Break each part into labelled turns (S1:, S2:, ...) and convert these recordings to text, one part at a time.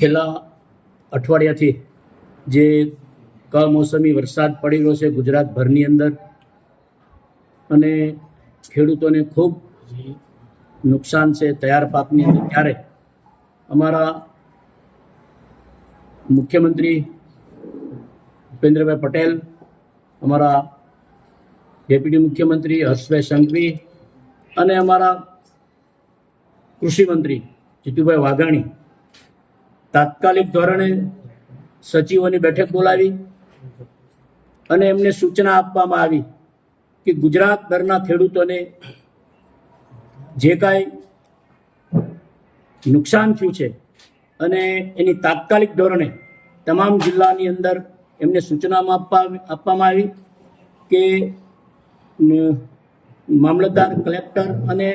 S1: છેલ્લા અઠવાડિયાથી જે કમોસમી વરસાદ પડી રહ્યો છે ગુજરાતભરની અંદર અને ખેડૂતોને ખૂબ નુકસાન છે તૈયાર પાકની અંદર. ત્યારે અમારા મુખ્યમંત્રી ભૂપેન્દ્રભાઈ પટેલ, અમારા ડેપ્યુટી મુખ્યમંત્રી હર્ષભાઈ સંઘવી અને અમારા કૃષિમંત્રી જીતુભાઈ વાઘાણી તાત્કાલિક ધોરણે સચિવોની બેઠક બોલાવી અને એમને સૂચના આપવામાં આવી કે ગુજરાતભરના ખેડૂતોને જે કાંઈ નુકસાન થયું છે અને એની તાત્કાલિક ધોરણે તમામ જિલ્લાની અંદર એમને સૂચનામાં આપવા આપવામાં આવી કે મામલતદાર, કલેક્ટર અને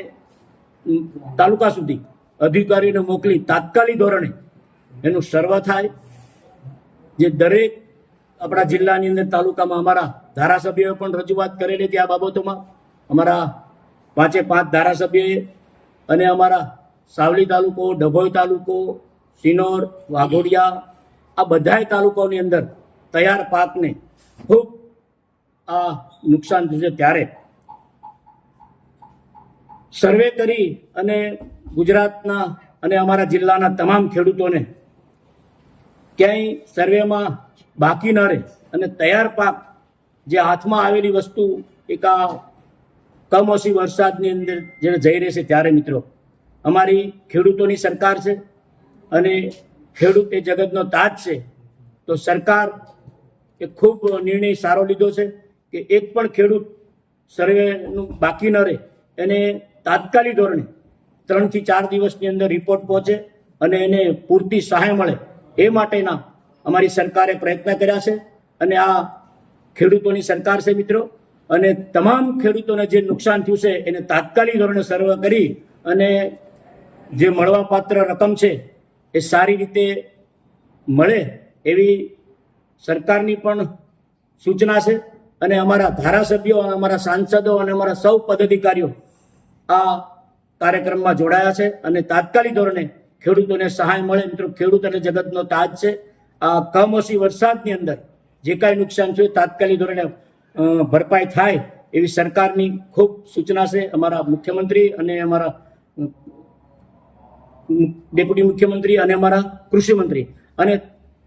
S1: તાલુકા સુધી અધિકારીને મોકલી તાત્કાલિક ધોરણે એનું સર્વ થાય. જે દરેક આપણા જિલ્લાની અંદર તાલુકામાં અમારા ધારાસભ્યોએ પણ રજૂઆત કરેલી હતી આ બાબતોમાં. અમારા પાંચે પાંચ ધારાસભ્યોએ અને અમારા સાવલી તાલુકો, ડભોઈ તાલુકો, સિનોર, વાઘોડિયા, આ બધાય તાલુકાઓની અંદર તૈયાર પાકને ખૂબ આ નુકસાન થશે ત્યારે. સર્વે કરી અને ગુજરાતના અને અમારા જિલ્લાના તમામ ખેડૂતોને ક્યાંય સર્વેમાં બાકી ન રહે. અને તૈયાર પાક જે હાથમાં આવેલી વસ્તુ, એક આ કમોસી વરસાદની અંદર જ્યારે જઈ રહેશે ત્યારે મિત્રો, અમારી ખેડૂતોની સરકાર છે અને ખેડૂત એ જગતનો તાજ છે. તો સરકાર એ ખૂબ નિર્ણય સારો લીધો છે કે એક પણ ખેડૂત સર્વેનું બાકી ન રહે. એને તાત્કાલિક ધોરણે ત્રણથી ચાર દિવસની અંદર રિપોર્ટ પહોંચે અને એને પૂરતી સહાય મળે. એ માટેના અમારી સરકારે પ્રયત્ન કર્યા છે અને આ ખેડૂતોની સરકાર છે મિત્રો. અને તમામ ખેડૂતોને જે નુકસાન થયું છે એને તાત્કાલિક ધોરણે સર્વે કરી અને જે મળવાપાત્ર રકમ છે એ સારી રીતે મળે એવી સરકારની પણ સૂચના છે. અને અમારા ધારાસભ્યો અને અમારા સાંસદો અને અમારા સૌ પદાધિકારીઓ આ કાર્યક્રમમાં જોડાયા છે અને તાત્કાલિક ધોરણે ખેડૂતોને સહાય મળે. મિત્રો, ખેડૂત અને જગતનો તાજ છે. આ કમોસમી વરસાદની અંદર જે કાંઈ નુકસાન થયું, તાત્કાલિક ધોરણે ભરપાઈ થાય એવી સરકારની ખૂબ સૂચના છે. અમારા મુખ્યમંત્રી અને અમારા ડેપ્યુટી મુખ્યમંત્રી અને અમારા કૃષિમંત્રી અને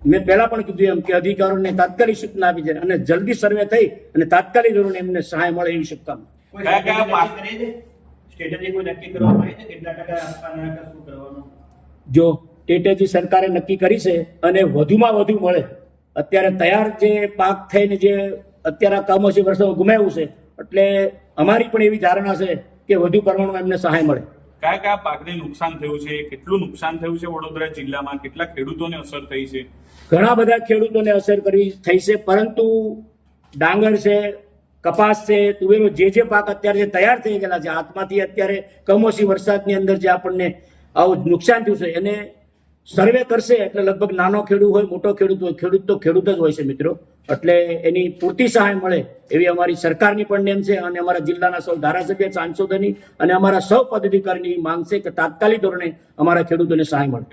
S1: મેં પહેલા પણ કીધું એમ કે અધિકારીઓને તાત્કાલિક સૂચના આપી છે અને જલ્દી સર્વે થઈ અને તાત્કાલિક ધોરણે એમને સહાય મળે એવી શુભકામના.
S2: કરવામાં આવી છે? કેટલા ટકા શું કરવાનું?
S1: જો ટેટેજી સરકારે નક્કી કરી છે અને વધુમાં વધુ મળે અત્યારે તૈયાર જે પાક થઈને જે અત્યારે કમોસી વર્ષો ગુમાવ્યું છે એટલે અમારી પણ એવી ધારણા છે કે વધુ પ્રમાણમાં એમને સહાય મળે.
S3: કયા કયા પાકને નુકસાન થયું છે કેટલું નુકસાન થયું છે વડોદરા જિલ્લામાં કેટલા ખેડૂતોને અસર થઈ છે?
S1: ઘણા બધા ખેડૂતોને અસર કરવી થઈ છે પરંતુ ડાંગર છે કપાસ છે તુવેરો જે જે પાક અત્યારે જે તૈયાર થઈ ગયેલા છે હાથમાંથી અત્યારે કમોસી વરસાદની અંદર જે આપણને આવું નુકસાન થયું છે. એને સર્વે કરશે એટલે લગભગ નાનો ખેડૂત હોય, મોટો ખેડૂત હોય, ખેડૂત તો ખેડૂત જ હોય છે મિત્રો. એટલે એની પૂરતી સહાય મળે એવી અમારી સરકારની પણ નેમ છે અને અમારા જિલ્લાના સૌ ધારાસભ્ય, સાંસદોની અને અમારા સૌ પદાધિકારીની માંગ છે કે તાત્કાલિક ધોરણે અમારા ખેડૂતોને સહાય મળે.